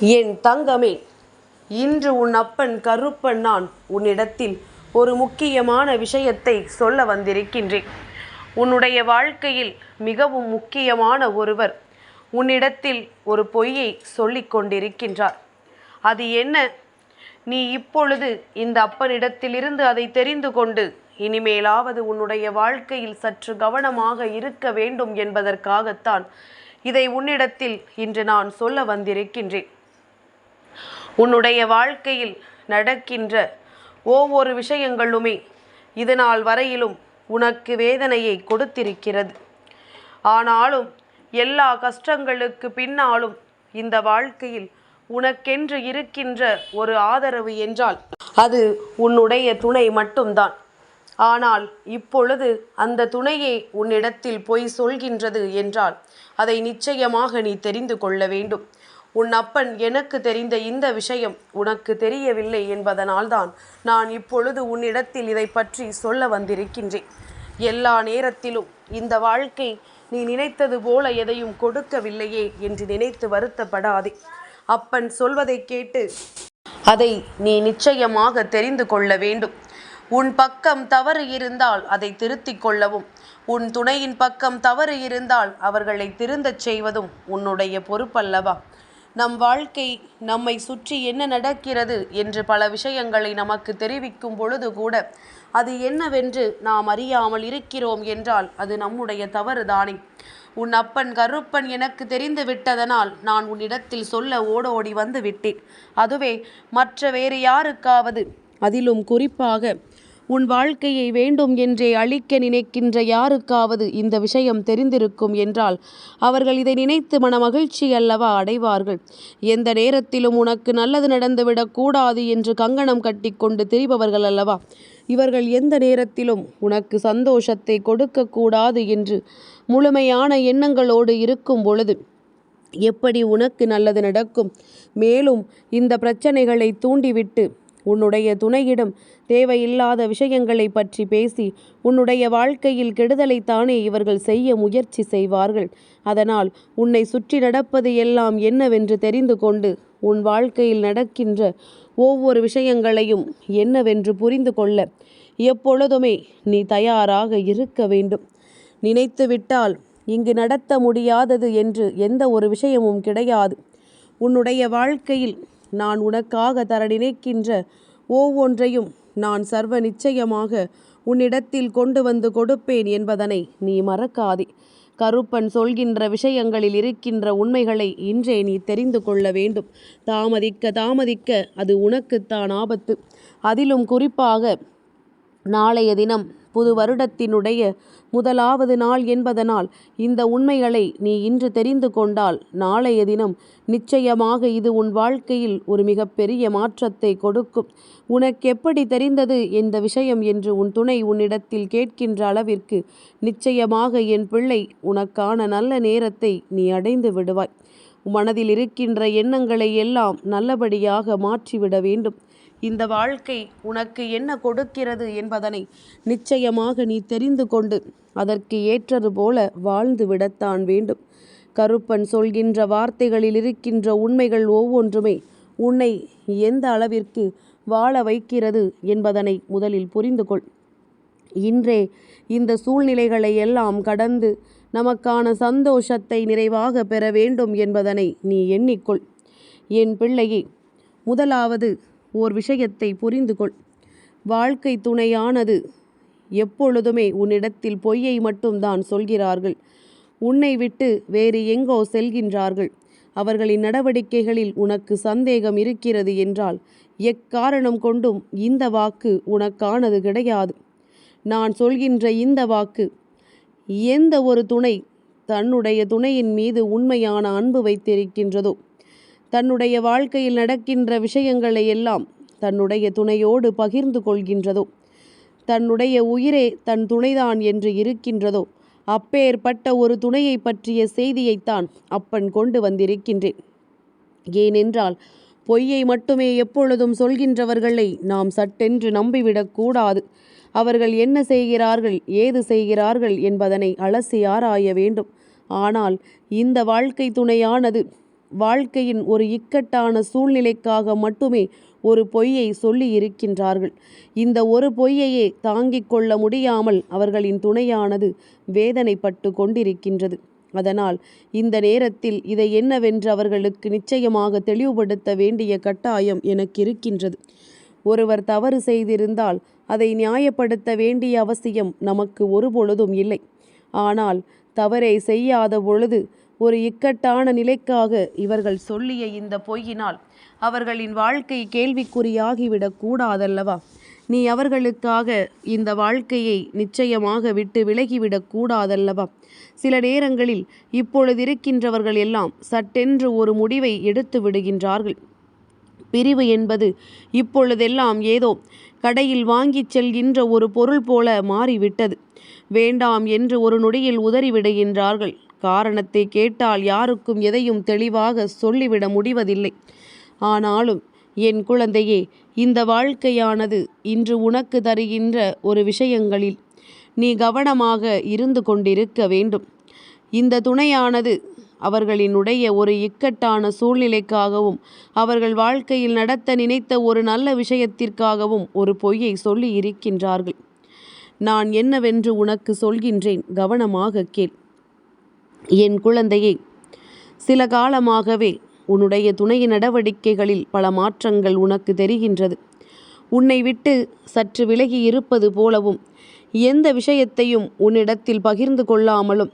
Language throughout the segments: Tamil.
என் தங்கமே இன்று உன் அப்பன் கருப்பன் நான் உன்னிடத்தில் ஒரு முக்கியமான விஷயத்தை சொல்ல வந்திருக்கின்றேன். உன்னுடைய வாழ்க்கையில் மிகவும் முக்கியமான ஒருவர் உன்னிடத்தில் ஒரு பொய்யை சொல்லிக் கொண்டிருக்கின்றார். அது என்ன? நீ இப்பொழுது இந்த அப்பனிடத்திலிருந்து அதை தெரிந்து கொண்டு இனிமேலாவது உன்னுடைய வாழ்க்கையில் சற்று கவனமாக இருக்க வேண்டும் என்பதற்காகத்தான் இதை உன்னிடத்தில் இன்று நான் சொல்ல வந்திருக்கின்றேன். உன்னுடைய வாழ்க்கையில் நடக்கின்ற ஒவ்வொரு விஷயங்களுமே இதனால் வரையிலும் உனக்கு வேதனையை கொடுத்திருக்கிறது. ஆனாலும் எல்லா கஷ்டங்களுக்கு பின்னாலும் இந்த வாழ்க்கையில் உனக்கென்று இருக்கின்ற ஒரு ஆதரவு என்றால் அது உன்னுடைய துணை மட்டும்தான். ஆனால் இப்பொழுது அந்த துணையை உன்னிடத்தில் பொய் சொல்கின்றது என்றால் அதை நிச்சயமாக நீ தெரிந்து கொள்ள வேண்டும். உன் அப்பன் எனக்கு தெரிந்த இந்த விஷயம் உனக்கு தெரியவில்லை என்பதனால்தான் நான் இப்பொழுது உன்னிடத்தில் இதை பற்றி சொல்ல வந்திருக்கின்றேன். எல்லா நேரத்திலும் இந்த வாழ்க்கை நீ நினைத்தது போல எதையும் கொடுக்கவில்லையே என்று நினைத்து வருத்தப்படாதே. அப்பன் சொல்வதை கேட்டு அதை நீ நிச்சயமாக தெரிந்து கொள்ள வேண்டும். உன் பக்கம் தவறு இருந்தால் அதை திருத்திக் கொள்ளவும் உன் துணையின் பக்கம் தவறு இருந்தால் அவர்களை திருந்தச் செய்வதும் உன்னுடைய பொறுப்பல்லவா? நம் வாழ்க்கை நம்மை சுற்றி என்ன நடக்கிறது என்று பல விஷயங்களை நமக்கு தெரிவிக்கும் பொழுது கூட அது என்னவென்று நாம் அறியாமல் இருக்கிறோம் என்றால் அது நம்முடைய தவறுதானே. உன் அப்பன் கருப்பன் எனக்கு தெரிந்து விட்டதனால் நான் உன்னிடத்தில் சொல்ல ஓடோடி வந்து விட்டேன். அதுவே மற்ற வேறு யாருக்காவது. அதிலும் குறிப்பாக உன் வாழ்க்கையை வேண்டும் என்றே அழிக்க நினைக்கின்ற யாருக்காவது இந்த விஷயம் தெரிந்திருக்கும் என்றால் அவர்கள் இதை நினைத்து மன மகிழ்ச்சி அல்லவா அடைவார்கள். எந்த நேரத்திலும் உனக்கு நல்லது நடந்துவிடக் கூடாது என்று கங்கணம் கட்டிக்கொண்டு திரிபவர்கள் அல்லவா? இவர்கள் எந்த நேரத்திலும் உனக்கு சந்தோஷத்தை கொடுக்கக்கூடாது என்று முழுமையான எண்ணங்களோடு இருக்கும் பொழுது எப்படி உனக்கு நல்லது நடக்கும்? மேலும் இந்த பிரச்சனைகளை தூண்டிவிட்டு உன்னுடைய துணையிடம் தேவையில்லாத விஷயங்களை பற்றி பேசி உன்னுடைய வாழ்க்கையில் கெடுதலை தானே இவர்கள் செய்ய முயற்சி செய்வார்கள். அதனால் உன்னை சுற்றி நடப்பது எல்லாம் என்னவென்று தெரிந்து கொண்டு உன் வாழ்க்கையில் நடக்கின்ற ஒவ்வொரு விஷயங்களையும் என்னவென்று புரிந்து கொள்ள எப்பொழுதுமே நீ தயாராக இருக்க வேண்டும். நினைத்துவிட்டால் இங்கு நடத்த முடியாதது என்று எந்த ஒரு விஷயமும் கிடையாது. உன்னுடைய வாழ்க்கையில் நான் உனக்காக தர நினைக்கின்ற ஒவ்வொன்றையும் நான் சர்வ நிச்சயமாக உன்னிடத்தில் கொண்டு வந்து கொடுப்பேன் என்பதனை நீ மறக்காதே. கருப்பன் சொல்கின்ற விஷயங்களில் இருக்கின்ற உண்மைகளை இன்றே நீ தெரிந்து கொள்ள வேண்டும். தாமதிக்க தாமதிக்க அது உனக்குத்தான் ஆபத்து. அதிலும் குறிப்பாக நாளைய தினம் புது வருடத்தினுடைய முதலாவது நாள் என்பதனால் இந்த உண்மைகளை நீ இன்று தெரிந்து கொண்டால் நாளைய தினம் நிச்சயமாக இது உன் வாழ்க்கையில் ஒரு மிகப்பெரிய மாற்றத்தை கொடுக்கும். உனக்கு எப்படி தெரிந்தது இந்த விஷயம் என்று உன் துணை உன்னிடத்தில் கேட்கின்ற அளவிற்கு நிச்சயமாக என் பிள்ளை உனக்கான நல்ல நேரத்தை நீ அடைந்து விடுவாய். மனதில் இருக்கின்ற எண்ணங்களை எல்லாம் நல்லபடியாக மாற்றிவிட வேண்டும். இந்த வாழ்க்கை உனக்கு என்ன கொடுக்கிறது என்பதனை நிச்சயமாக நீ தெரிந்து கொண்டு அதற்கு ஏற்றது போல வாழ்ந்து விடத்தான் வேண்டும். கருப்பன் சொல்கின்ற வார்த்தைகளில் இருக்கின்ற உண்மைகள் ஒவ்வொன்றுமே உன்னை எந்த அளவிற்கு வாழ வைக்கிறது என்பதனை முதலில் புரிந்து கொள். இன்றே இந்த சூழ்நிலைகளை எல்லாம் கடந்து நமக்கான சந்தோஷத்தை நிறைவாக பெற வேண்டும் என்பதனை நீ எண்ணிக்கொள். என் பிள்ளையே முதலாவது ஓர் விஷயத்தை புரிந்து கொள் வாழ்க்கை துணையானது எப்பொழுதுமே உன்னிடத்தில் பொய்யை மட்டும்தான் சொல்கிறார்கள். உன்னை விட்டு வேறு எங்கோ செல்கின்றார்கள். அவர்களின் நடவடிக்கைகளில் உனக்கு சந்தேகம் இருக்கிறது என்றால் எக்காரணம் கொண்டும் இந்த வாக்கு உனக்கானது கிடையாது. நான் சொல்கின்ற இந்த வாக்கு எந்த ஒரு துணை தன்னுடைய துணையின் மீது உண்மையான அன்பு வைத்திருக்கின்றதோ தன்னுடைய வாழ்க்கையில் நடக்கின்ற விஷயங்களை எல்லாம் தன்னுடைய துணையோடு பகிர்ந்து கொள்கின்றதோ தன்னுடைய உயிரே தன் துணைதான் என்று இருக்கின்றதோ அப்பேற்பட்ட ஒரு துணையை பற்றிய செய்தியைத்தான் அப்பன் கொண்டு வந்திருக்கின்றேன். ஏனென்றால் பொய்யை மட்டுமே எப்பொழுதும் சொல்கின்றவர்களை நாம் சட்டென்று நம்பிவிடக் கூடாது. அவர்கள் என்ன செய்கிறார்கள் ஏது செய்கிறார்கள் என்பதனை அலசி ஆராய வேண்டும். ஆனால் இந்த வாழ்க்கை துணையானது வாழ்க்கையின் ஒரு இக்கட்டான சூழ்நிலைக்காக மட்டுமே ஒரு பொய்யை சொல்லி இருக்கின்றார்கள். இந்த ஒரு பொய்யையே தாங்கிக் கொள்ள முடியாமல் அவர்களின் துணையானது வேதனைப்பட்டு கொண்டிருக்கின்றது. அதனால் இந்த நேரத்தில் இதை என்னவென்று அவர்களுக்கு நிச்சயமாக தெளிவுபடுத்த வேண்டிய கட்டாயம் எனக்கு இருக்கின்றது. ஒருவர் தவறு செய்திருந்தால் அதை நியாயப்படுத்த வேண்டிய அவசியம் நமக்கு ஒருபொழுதும் இல்லை. ஆனால் தவறை செய்யாத பொழுது ஒரு இக்கட்டான நிலைக்காக இவர்கள் சொல்லிய இந்த பொய்யினால் அவர்களின் வாழ்க்கை கேள்விக்குறியாகிவிடக் கூடாதல்லவா? நீ அவர்களுக்காக இந்த வாழ்க்கையை நிச்சயமாக விட்டு விலகிவிடக் கூடாதல்லவா? சில நேரங்களில் இப்பொழுது இருக்கின்றவர்கள் எல்லாம் சட்டென்று ஒரு முடிவை எடுத்து விடுகின்றார்கள். பிரிவு என்பது இப்பொழுதெல்லாம் ஏதோ கடையில் வாங்கிச் செல்கின்ற ஒரு பொருள் போல மாறிவிட்டது. வேண்டாம் என்று ஒரு நொடியில் உதறிவிடுகின்றார்கள் காரணத்தை கேட்டால் யாருக்கும் எதையும் தெளிவாக சொல்லிவிட முடிவதில்லை. ஆனாலும் என் குழந்தையே இந்த வாழ்க்கையானது இன்று உனக்கு தருகின்ற ஒரு விஷயங்களில் நீ கவனமாக இருந்து கொண்டிருக்க வேண்டும். இந்த துணையானது அவர்களினுடைய ஒரு இக்கட்டான சூழ்நிலைக்காகவும் அவர்கள் வாழ்க்கையில் நடத்த நினைத்த ஒரு நல்ல விஷயத்திற்காகவும் ஒரு பொய்யை சொல்லி இருக்கின்றார்கள். நான் என்னவென்று உனக்கு சொல்கின்றேன் கவனமாக கேள். என் குழந்தையை சில காலமாகவே உன்னுடைய துணை நடவடிக்கைகளில் பல மாற்றங்கள் உனக்கு தெரிகின்றது. உன்னை விட்டு சற்று விலகி இருப்பது போலவும் எந்த விஷயத்தையும் உன்னிடத்தில் பகிர்ந்து கொள்ளாமலும்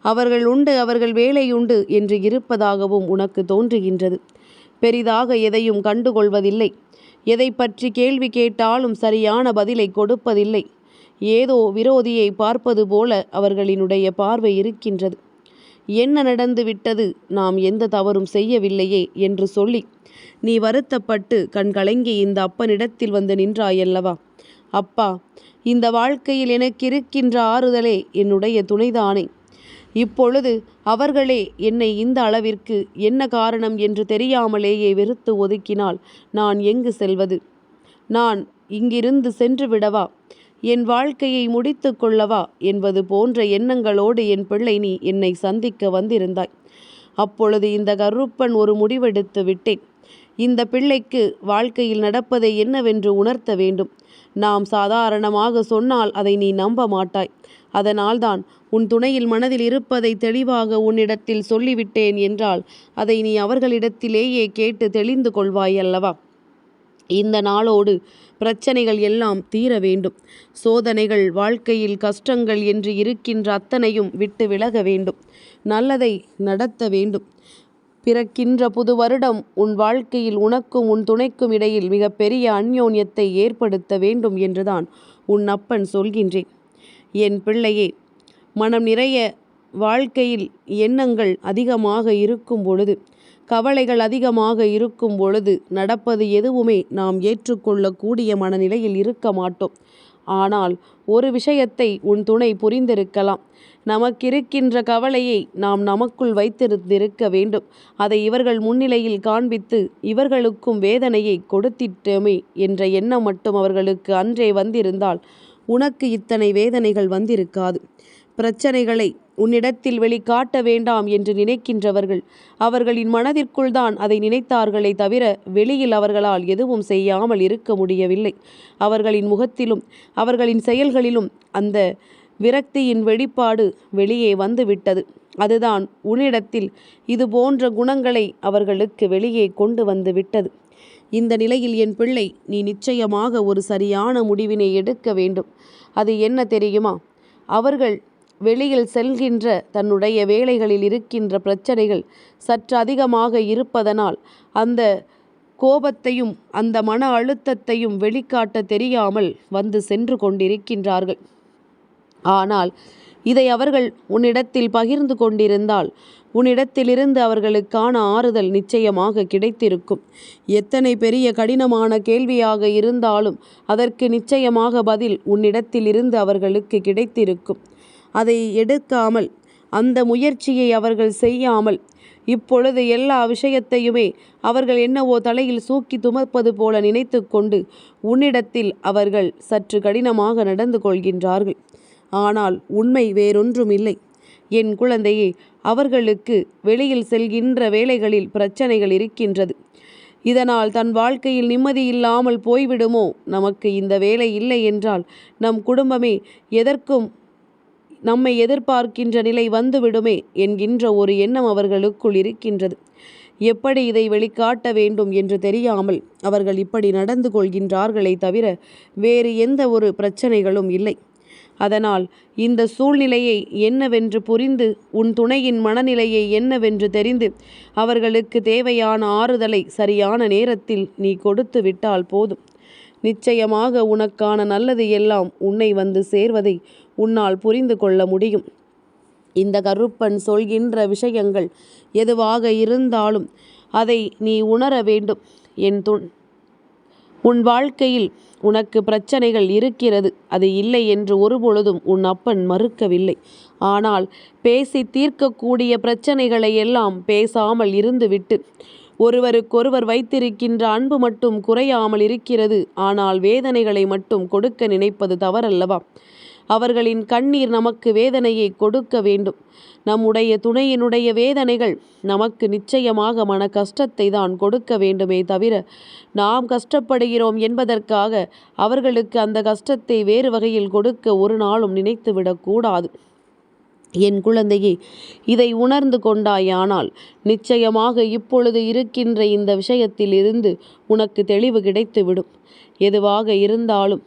அவர்கள் உண்டு அவர்கள் வேலை உண்டு என்று இருப்பதாகவும் உனக்கு தோன்றுகின்றது. பெரிதாக எதையும் கண்டுகொள்வதில்லை. எதை பற்றி கேள்வி கேட்டாலும் சரியான பதிலை கொடுப்பதில்லை. ஏதோ விரோதியை பார்ப்பது போல அவர்களினுடைய பார்வை இருக்கின்றது. என்ன நடந்து விட்டது? நாம் எந்த தவறும் செய்யவில்லையே என்று சொல்லி நீ வருத்தப்பட்டு கண் கலங்கி இந்த அப்பனிடத்தில் வந்து நின்றாயல்லவா? அப்பா இந்த வாழ்க்கையில் எனக்கு இருக்கின்ற ஆறுதலே என்னுடைய துணைதானே. இப்பொழுது அவர்களே என்னை இந்த அளவிற்கு என்ன காரணம் என்று தெரியாமலேயே வெறுத்து ஒதுக்கினால் நான் எங்கு செல்வது? நான் இங்கிருந்து சென்று விடவா? என் வாழ்க்கையை முடித்து கொள்ளவா என்பது போன்ற எண்ணங்களோடு என் பிள்ளை நீ என்னை சந்திக்க வந்திருந்தாய். அப்பொழுது இந்த கருப்பன் ஒரு முடிவெடுத்து விட்டேன். இந்த பிள்ளைக்கு வாழ்க்கையில் நடப்பதை என்னவென்று உணர்த்த வேண்டும். நாம் சாதாரணமாக சொன்னால் அதை நீ நம்ப மாட்டாய். அதனால்தான் உன் துணையில் மனதில் இருப்பதை தெளிவாக உன்னிடத்தில் சொல்லிவிட்டேன் என்றால் அதை நீ அவர்களிடத்திலேயே கேட்டு தெளிந்து கொள்வாய் அல்லவா? இந்த நாளோடு பிரச்சனைகள் எல்லாம் தீர வேண்டும். சோதனைகள் வாழ்க்கையில் கஷ்டங்கள் என்று இருக்கின்ற அத்தனையும் விட்டு விலக வேண்டும். நல்லதை நடத்த வேண்டும். பிறக்கின்ற புது வருடம் உன் வாழ்க்கையில் உனக்கும் உன் துணைக்கும் இடையில் மிகப்பெரிய அந்யோன்யத்தை ஏற்படுத்த வேண்டும் என்றுதான் உன் அப்பன் சொல்கின்றேன். என் பிள்ளையே மனம் நிறைய வாழ்க்கையில் எண்ணங்கள் அதிகமாக இருக்கும் பொழுது கவலைகள் அதிகமாக இருக்கும் பொழுது நடப்பது எதுவுமே நாம் ஏற்றுக்கொள்ளக்கூடிய மனநிலையில் இருக்க மாட்டோம். ஆனால் ஒரு விஷயத்தை உன் துணை புரிந்திருக்கலாம். நமக்கிருக்கின்ற கவலையை நாம் நமக்குள் வைத்திருந்திருக்க வேண்டும். அதை இவர்கள் முன்னிலையில் காண்பித்து இவர்களுக்கும் வேதனையை கொடுத்திட்டோமே என்ற எண்ணம் மட்டும் அவர்களுக்கு அன்றே வந்திருந்தால் உனக்கு இத்தனை வேதனைகள் வந்திருக்காது. பிரச்சனைகளை உன்னிடத்தில் வெளிக்காட்ட வேண்டாம் என்று நினைக்கின்றவர்கள். அவர்களின் மனதிற்குள் தான் அதை நினைத்தார்களே தவிர வெளியில் அவர்களால் எதுவும் செய்யாமல் இருக்க முடியவில்லை. அவர்களின் முகத்திலும் அவர்களின் செயல்களிலும் அந்த விரக்தியின் வெளிப்பாடு வெளியே வந்துவிட்டது. அதுதான் உன்னிடத்தில் இது போன்ற குணங்களை அவர்களுக்கு வெளியே கொண்டு வந்து விட்டது. இந்த நிலையில் என் பிள்ளை நீ நிச்சயமாக ஒரு சரியான முடிவினை எடுக்க வேண்டும். அது என்ன தெரியுமா? அவர்கள் வெளியில் செல்கின்ற தன்னுடைய வேலைகளில் இருக்கின்ற பிரச்சனைகள் சற்று அதிகமாக இருப்பதனால் அந்த கோபத்தையும் அந்த மன அழுத்தத்தையும் வெளிக்காட்ட தெரியாமல் வந்து சென்று கொண்டிருக்கின்றார்கள். ஆனால் இதை அவர்கள் உன்னிடத்தில் பகிர்ந்து கொண்டிருந்தால் உன்னிடத்திலிருந்து அவர்களுக்கான ஆறுதல் நிச்சயமாக கிடைத்திருக்கும். எத்தனை பெரிய கடினமான கேள்வியாக இருந்தாலும் அதற்கு நிச்சயமாக பதில் உன்னிடத்திலிருந்து அவர்களுக்கு கிடைத்திருக்கும். அதை எடுக்காமல் அந்த முயற்சியை அவர்கள் செய்யாமல் இப்பொழுது எல்லா விஷயத்தையுமே அவர்கள் என்னவோ தலையில் சூக்கி துமப்பது போல நினைத்து கொண்டு உன்னிடத்தில் அவர்கள் சற்று கடினமாக நடந்து கொள்கின்றார்கள். ஆனால் உண்மை வேறொன்றும் இல்லை என் குழந்தையே அவர்களுக்கு வெளியில் செல்கின்ற வேலைகளில் பிரச்சனைகள் இருக்கின்றது. இதனால் தன் வாழ்க்கையில் நிம்மதி இல்லாமல் போய்விடுமோ? நமக்கு இந்த வேலை இல்லை என்றால் நம் குடும்பமே எதற்கும் நம்மை எதிர்பார்க்கின்ற நிலை வந்துவிடுமே என்கின்ற ஒரு எண்ணம் அவர்களுக்குள் இருக்கின்றது. எப்படி இதை வெளிக்காட்ட வேண்டும் என்று தெரியாமல் அவர்கள் இப்படி நடந்து கொள்கின்றார்களே தவிர வேறு எந்த ஒரு பிரச்சனைகளும் இல்லை. அதனால் இந்த சூழ்நிலையை என்னவென்று புரிந்து உன் துணையின் மனநிலையை என்னவென்று தெரிந்து அவர்களுக்கு தேவையான ஆறுதலை சரியான நேரத்தில் நீ கொடுத்து விட்டால் போதும். நிச்சயமாக உனக்கான நல்லது எல்லாம் உன்னை வந்து சேர்வதை உன்னால் புரிந்து கொள்ள முடியும். இந்த கருப்பன் சொல்கின்ற விஷயங்கள் எதுவாக இருந்தாலும் அதை நீ உணர வேண்டும். என் துண் உன் வாழ்க்கையில் உனக்கு பிரச்சனைகள் இருக்கிறது. அது இல்லை என்று ஒருபொழுதும் உன் அப்பன் மறுக்கவில்லை. ஆனால் பேசி தீர்க்கக்கூடிய பிரச்சனைகளை எல்லாம் பேசாமல் இருந்துவிட்டு ஒருவருக்கொருவர் வைத்திருக்கின்ற அன்பு மட்டும் குறையாமல் இருக்கிறது. ஆனால் வேதனைகளை மட்டும் கொடுக்க நினைப்பது தவறல்லவா? அவர்களின் கண்ணீர் நமக்கு வேதனையை கொடுக்க வேண்டும். நம்முடைய துணையினுடைய வேதனைகள் நமக்கு நிச்சயமாக மன கஷ்டத்தை தான் கொடுக்க வேண்டுமே தவிர நாம் கஷ்டப்படுகிறோம் என்பதற்காக அவர்களுக்கு அந்த கஷ்டத்தை வேறு வகையில் கொடுக்க ஒரு நாளும் நினைத்துவிடக்கூடாது என் குழந்தையே இதை உணர்ந்து கொண்டாயானால் நிச்சயமாக இப்பொழுது இருக்கின்ற இந்த விஷயத்தில் இருந்து உனக்கு தெளிவு கிடைத்துவிடும். எதுவாக இருந்தாலும்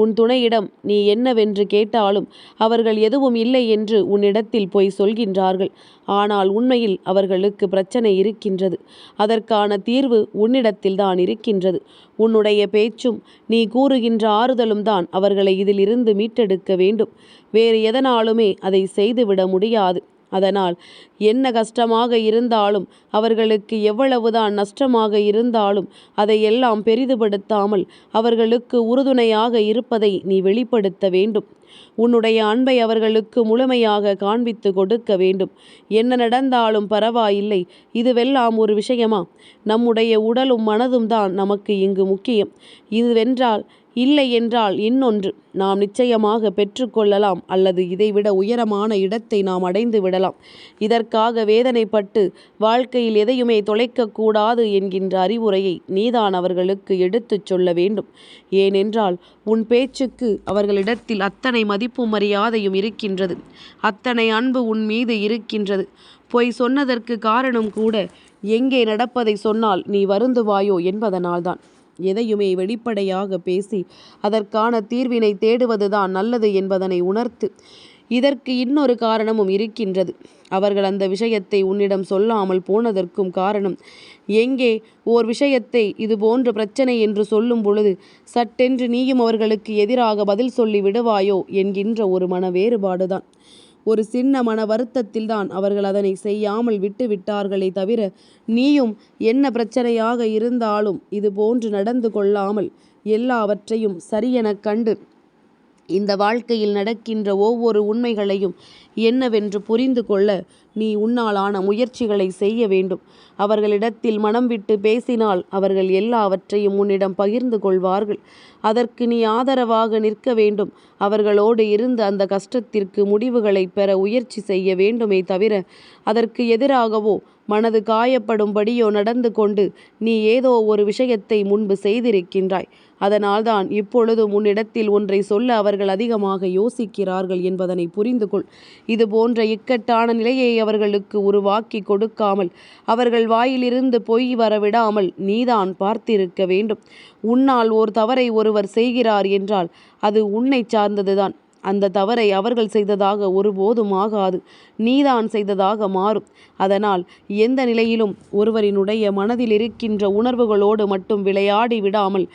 உன் துணையிடம் நீ என்னவென்று கேட்டாலும் அவர்கள் எதுவும் இல்லை என்று உன்னிடத்தில் போய் சொல்கின்றார்கள். ஆனால் உண்மையில் அவர்களுக்கு பிரச்சனை இருக்கின்றது. அதற்கான தீர்வு உன்னிடத்தில்தான் இருக்கின்றது. உன்னுடைய பேச்சும் நீ கூறுகின்ற ஆறுதலும் தான் அவர்களை இதிலிருந்து மீட்டெடுக்க வேண்டும். வேறு எதனாலுமே அதை செய்துவிட முடியாது. அதனால் என்ன கஷ்டமாக இருந்தாலும் அவர்களுக்கு எவ்வளவுதான் நஷ்டமாக இருந்தாலும் அதையெல்லாம் பெரிதுபடுத்தாமல் அவர்களுக்கு உறுதுணையாக இருப்பதை நீ வெளிப்படுத்த வேண்டும். உன்னுடைய அன்பை அவர்களுக்கு முழுமையாக காண்பித்து கொடுக்க வேண்டும். என்ன நடந்தாலும் பரவாயில்லை. இதுவெல்லாம் ஒரு விஷயமா? நம்முடைய உடலும் மனதும் தான் நமக்கு இங்கு முக்கியம். இதுவென்றால் இல்லை என்றால் இன்னொன்று நாம் நிச்சயமாக பெற்றுக்கொள்ளலாம் அல்லது இதைவிட உயரமான இடத்தை நாம் அடைந்து விடலாம். இதற்காக வேதனைப்பட்டு வாழ்க்கையில் எதையுமே தொலைக்கக்கூடாது என்கின்ற அறிவுரையை நீதான் அவர்களுக்கு எடுத்துச் சொல்ல வேண்டும். ஏனென்றால் உன் பேச்சுக்கு அவர்களிடத்தில் அத்தனை மதிப்பு மரியாதையும் இருக்கின்றது. அத்தனை அன்பு உன் மீது இருக்கின்றது. பொய் சொன்னதற்கு காரணம் கூட எங்கே நடப்பதை சொன்னால் நீ வருந்துவாயோ என்பதனால்தான். எதையுமே வெளிப்படையாக பேசி அதற்கான தீர்வினை தேடுவதுதான் நல்லது என்பதனை உணர்த்து இதற்கு இன்னொரு காரணமும் இருக்கின்றது. அவர்கள் அந்த விஷயத்தை உன்னிடம் சொல்லாமல் போனதற்கும் காரணம் எங்கே ஓர் விஷயத்தை இது போன்ற பிரச்சனை என்று சொல்லும் பொழுது சட்டென்று நீயும் அவர்களுக்கு எதிராக பதில் சொல்லி விடுவாயோ என்கின்ற ஒரு மன வேறுபாடுதான் ஒரு சின்ன மன வருத்தத்தில்தான் அவர்கள் அதனை செய்யாமல் விட்டு விட்டார்களே தவிர நீயும் என்ன பிரச்சனையாக இருந்தாலும் இது போன்று நடந்து கொள்ளாமல் எல்லாவற்றையும் சரியெனக் கண்டு இந்த வாழ்க்கையில் நடக்கின்ற ஒவ்வொரு உண்மைகளையும் என்னவென்று புரிந்து கொள்ள நீ உன்னாலான முயற்சிகளை செய்ய வேண்டும். அவர்களிடத்தில் மனம் விட்டு பேசினால் அவர்கள் எல்லாவற்றையும் உன்னிடம் பகிர்ந்து கொள்வார்கள். அதற்கு நீ ஆதரவாக நிற்க வேண்டும். அவர்களோடு இருந்து அந்த கஷ்டத்திற்கு முடிவுகளை பெற முயற்சி செய்ய வேண்டுமே தவிர அதற்கு எதிராகவோ மனது காயப்படும்படியோ நடந்து கொண்டு நீ ஏதோ ஒரு விஷயத்தை முன்பு செய்திருக்கின்றாய். அதனால்தான் இப்பொழுது உன்னிடத்தில் ஒன்றை சொல்ல அவர்கள் அதிகமாக யோசிக்கிறார்கள் என்பதனை புரிந்து கொள். இது போன்ற இக்கட்டான நிலையை அவர்களுக்கு உருவாக்கி கொடுக்காமல் அவர்கள் வாயிலிருந்து பொய் வரவிடாமல் நீதான் பார்த்திருக்க வேண்டும். உன்னால் ஓர் தவறை ஒருவர் செய்கிறார் என்றால் அது உன்னை சார்ந்ததுதான். அந்த தவறை அவர்கள் செய்ததாக ஒருபோதும் ஆகாது. நீதான் செய்ததாக மாறும். அதனால் எந்த நிலையிலும் ஒருவரினுடைய மனதில் இருக்கின்ற உணர்வுகளோடு மட்டும் விளையாடி விடாமல்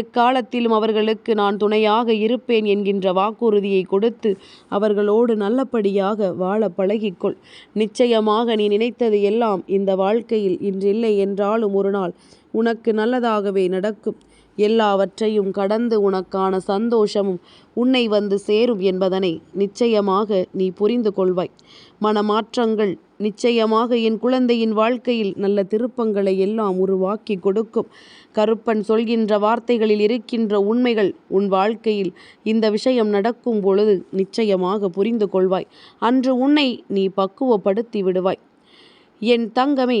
எக்காலத்திலும் அவர்களுக்கு நான் துணையாக இருப்பேன் என்கின்ற வாக்குறுதியை கொடுத்து அவர்களோடு நல்லபடியாக வாழ பழகிக்கொள். நிச்சயமாக நீ நினைத்தது எல்லாம் இந்த வாழ்க்கையில் இன்றில்லை என்றாலும் ஒரு நாள் உனக்கு நல்லதாகவே நடக்கும். எல்லாவற்றையும் கடந்து உனக்கான சந்தோஷமும் உன்னை வந்து சேரும் என்பதனை நிச்சயமாக நீ புரிந்து கொள்வாய். மனமாற்றங்கள் நிச்சயமாக என் குழந்தையின் வாழ்க்கையில் நல்ல திருப்பங்களை எல்லாம் உருவாக்கி கொடுக்கும். கருப்பன் சொல்கின்ற வார்த்தைகளில் இருக்கின்ற உண்மைகள் உன் வாழ்க்கையில் இந்த விஷயம் நடக்கும் பொழுது நிச்சயமாக புரிந்து கொள்வாய். அன்று உன்னை நீ பக்குவப்படுத்தி விடுவாய். என் தங்கமே